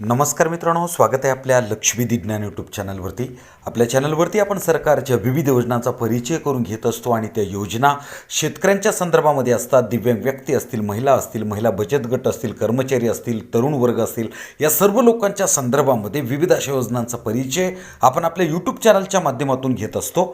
नमस्कार मित्रांनो स्वागत आहे आपल्या लक्ष्मी विज्ञान यूट्यूब चॅनलवरती. आपल्या चॅनलवरती आपण सरकारच्या विविध योजनांचा परिचय करून घेत असतो आणि त्या योजना शेतकऱ्यांच्या संदर्भामध्ये असतात. दिव्यांग व्यक्ती असतील महिला असतील महिला बचत गट असतील कर्मचारी असतील तरुण वर्ग असतील या सर्व लोकांच्या संदर्भामध्ये विविध अशा योजनांचा परिचय आपण आपल्या यूट्यूब चॅनलच्या माध्यमातून घेत असतो.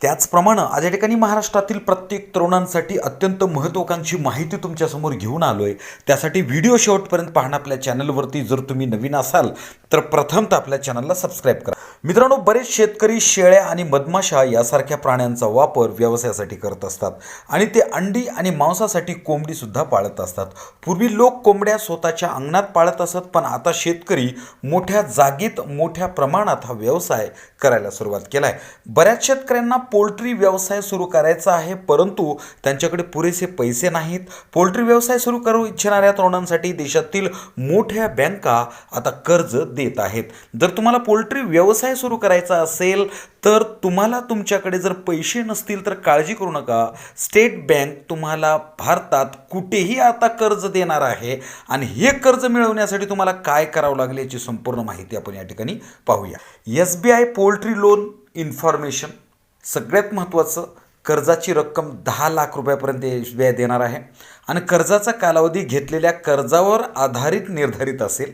त्याचप्रमाणे आज या ठिकाणी महाराष्ट्रातील प्रत्येक तरुणांसाठी अत्यंत महत्त्वाकांक्षी माहिती तुमच्यासमोर घेऊन आलो आहे त्यासाठी व्हिडिओ शेवटपर्यंत पाहणं आपल्या चॅनलवरती जर तुम्ही नवीन असाल तर प्रथमतः आपल्या चॅनलला सबस्क्राईब करा. मित्रांनो बरेच शेतकरी शेळ्या आणि मधमाशा यासारख्या प्राण्यांचा वापर व्यवसायासाठी करत असतात आणि ते अंडी आणि मांसासाठी कोंबडीसुद्धा पाळत असतात. पूर्वी लोक कोंबड्या स्वतःच्या अंगणात पाळत असत पण आता शेतकरी मोठ्या जागेत मोठ्या प्रमाणात हा व्यवसाय करायला सुरुवात केला आहे बऱ्याच शेतकऱ्यांना पोल्ट्री व्यवसाय सुरू करायचा आहे परंतु त्यांच्याकडे पुरेसे पैसे नाहीत. पोल्ट्री व्यवसाय सुरू करू इच्छिणाऱ्या तरुणांसाठी देशातील मोठ्या बँका आता कर्ज देत आहेत. जर तुम्हाला पोल्ट्री व्यवसाय सुरू करायचा असेल तर तुम्हाला तुमच्याकडे जर पैसे नसतील तर काळजी करू नका. स्टेट बँक तुम्हाला भारतात कुठेही आता कर्ज देणार आहे आणि हे कर्ज मिळवण्यासाठी तुम्हाला काय करावं लागेल याची संपूर्ण माहिती आपण या ठिकाणी पाहूया. S B I poultry loan information सगळ्यात महत्त्वाचं कर्जाची रक्कम दहा लाख रुपयापर्यंत एस बी आय देणार आहे. आणि कर्जाचा कालावधी घेतलेल्या कर्जावर आधारित निर्धारित असेल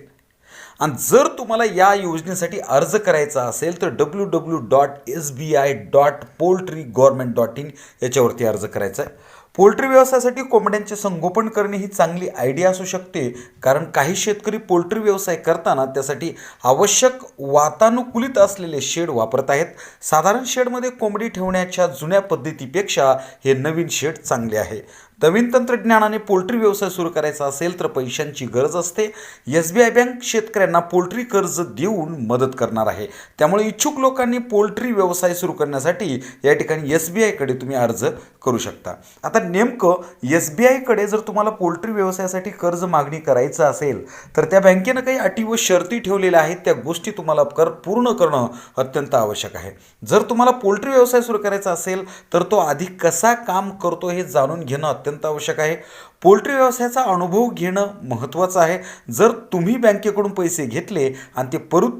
आणि जर तुम्हाला या योजनेसाठी अर्ज करायचा असेल तर W W dot S B I dot poultry government dot in याच्यावरती अर्ज करायचा आहे. पोल्ट्री व्यवसायासाठी कोंबड्यांचे संगोपन करणे ही चांगली आयडिया असू शकते. कारण काही शेतकरी पोल्ट्री व्यवसाय करताना त्यासाठी आवश्यक वातानुकूलित असलेले शेड वापरत आहेत. साधारण शेडमध्ये कोंबडी ठेवण्याच्या जुन्या पद्धतीपेक्षा हे नवीन शेड चांगले आहे. नवीन तंत्रज्ञानाने पोल्ट्री व्यवसाय सुरू करायचा असेल तर पैशांची गरज असते. एस बी आय बँक शेतकऱ्यांना पोल्ट्री कर्ज देऊन मदत करणार आहे. त्यामुळे इच्छुक लोकांनी पोल्ट्री व्यवसाय सुरू करण्यासाठी या ठिकाणी एस बी आयकडे तुम्ही अर्ज करू शकता. आता नेमकं एस बी आयकडे जर तुम्हाला पोल्ट्री व्यवसायासाठी कर्ज मागणी करायचं असेल तर त्या बँकेनं काही अटी व शर्ती ठेवलेल्या आहेत त्या गोष्टी तुम्हाला कर पूर्ण करणं अत्यंत आवश्यक आहे. जर तुम्हाला पोल्ट्री व्यवसाय सुरू करायचा असेल तर तो आधी कसा काम करतो हे जाणून घेणं अत्यंत आवश्यक आहे. पोल्ट्री व्यवसायाचा अनुभव घेणं महत्त्वाचं आहे. जर तुम्ही बँकेकडून पैसे घेतले आणि ते परत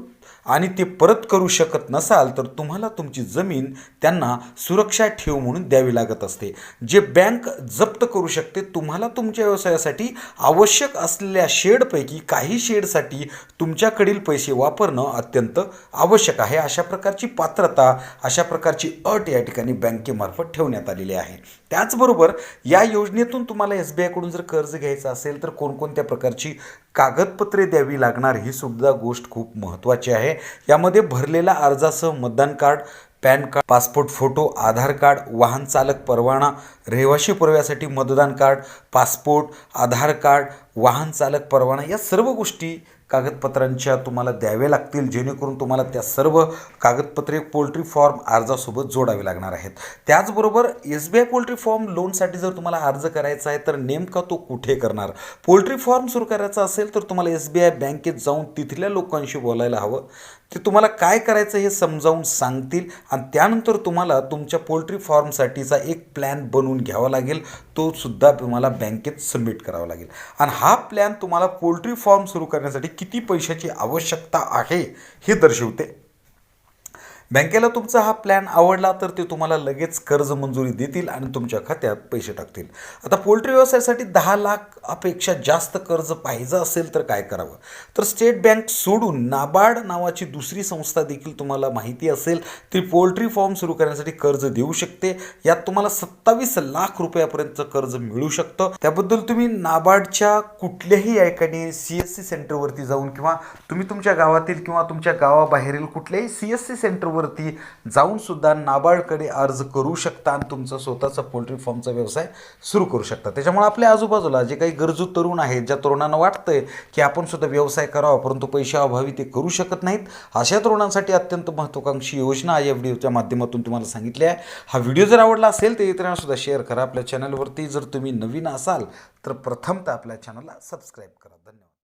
आणि ते परत करू शकत नसाल तर तुम्हाला तुमची जमीन त्यांना सुरक्षा ठेव म्हणून द्यावी लागत असते. जे बँक जप्त करू शकते तुम्हाला तुमच्या व्यवसायासाठी आवश्यक असलेल्या शेडपैकी काही शेडसाठी तुमच्याकडील पैसे वापरणं अत्यंत आवश्यक आहे. अशा प्रकारची पात्रता अशा प्रकारची अट या ठिकाणी बँकेमार्फत ठेवण्यात आलेली आहे. त्याचबरोबर या योजनेतून तुम्हाला एस बी आयकडून जर कर्ज घ्यायचं असेल तर कोणकोणत्या प्रकारची कागदपत्रे द्यावी लागणार ही सुद्धा गोष्ट खूप महत्त्वाची आहे. यामध्ये भरलेला अर्जासह मतदान card PAN card passport photo Aadhaar card वाहन चालक परवाना रहिवाशी पुराव्यासाठी मतदान कार्ड पासपोर्ट आधार कार्ड वाहन चालक परवाना या सर्व गोष्टी कागदपत्रांच्या तुम्हाला द्याव्या लागतील जेणेकरून तुम्हाला त्या सर्व कागदपत्रे पोल्ट्री फॉर्म अर्जासोबत जोडावे लागणार आहेत. त्याचबरोबर S B I poultry form लोनसाठी जर तुम्हाला अर्ज करायचा आहे तर नेमका तो कुठे करणार? पोल्ट्री फॉर्म सुरू करायचा असेल तर तुम्हाला एस बी आय बँकेत जाऊन तिथल्या लोकांशी बोलायला हवं. ते तुम्हाला काय करायचं हे समजावून सांगतील आणि त्यानंतर तुम्हाला तुमच्या पोल्ट्री फॉर्मसाठीचा एक प्लॅन बनवून घ्यावा लागेल. तो सुद्धा तुम्हाला बँकेत सबमिट करावा लागेल. आणि हा प्लॅन तुम्हाला पोल्ट्री फॉर्म सुरू करण्यासाठी किती पैशाची आवश्यकता आहे हे दर्शवते. बँकेला तुमचा हा प्लॅन आवडला तर ते तुम्हाला लगेच कर्ज मंजुरी देतील आणि तुमच्या खात्यात पैसे टाकतील. आता पोल्ट्री व्यवसायासाठी दहा लाख अपेक्षा जास्त कर्ज पाहिजे असेल तर काय करावं? तर स्टेट बँक सोडून नाबार्ड नावाची दुसरी संस्था देखील तुम्हाला माहिती असेल ती पोल्ट्री फॉर्म सुरू करण्यासाठी कर्ज देऊ शकते. यात तुम्हाला सत्तावीस लाख रुपयापर्यंतचं कर्ज मिळू शकतं. त्याबद्दल तुम्ही नाबार्डच्या कुठल्याही ठिकाणी सी एस सी सेंटरवरती जाऊन किंवा तुम्ही तुमच्या गावातील किंवा तुमच्या गावाबाहेरील कुठल्याही सी एस सी सेंटरवर जाऊन सुद्धा नाबार्डकडे अर्ज करू शकता आणि तुमचा स्वतःचा पोल्ट्री फॉर्मचा व्यवसाय सुरू करू शकता. त्याच्यामुळे आपल्या आजूबाजूला जे काही गरजू तरुण आहेत ज्या तरुणांना वाटतंय की आपण सुद्धा व्यवसाय करावा परंतु पैशाअभावी ते करू शकत नाहीत अशा तरुणांसाठी अत्यंत महत्त्वाकांक्षी योजना या व्हिडिओच्या माध्यमातून तुम्हाला सांगितली आहे. हा व्हिडिओ जर आवडला असेल तर इतरांना सुद्धा शेअर करा. आपल्या चॅनलवरती जर तुम्ही नवीन असाल तर प्रथमतः आपल्या चॅनलला सबस्क्राईब करा. धन्यवाद.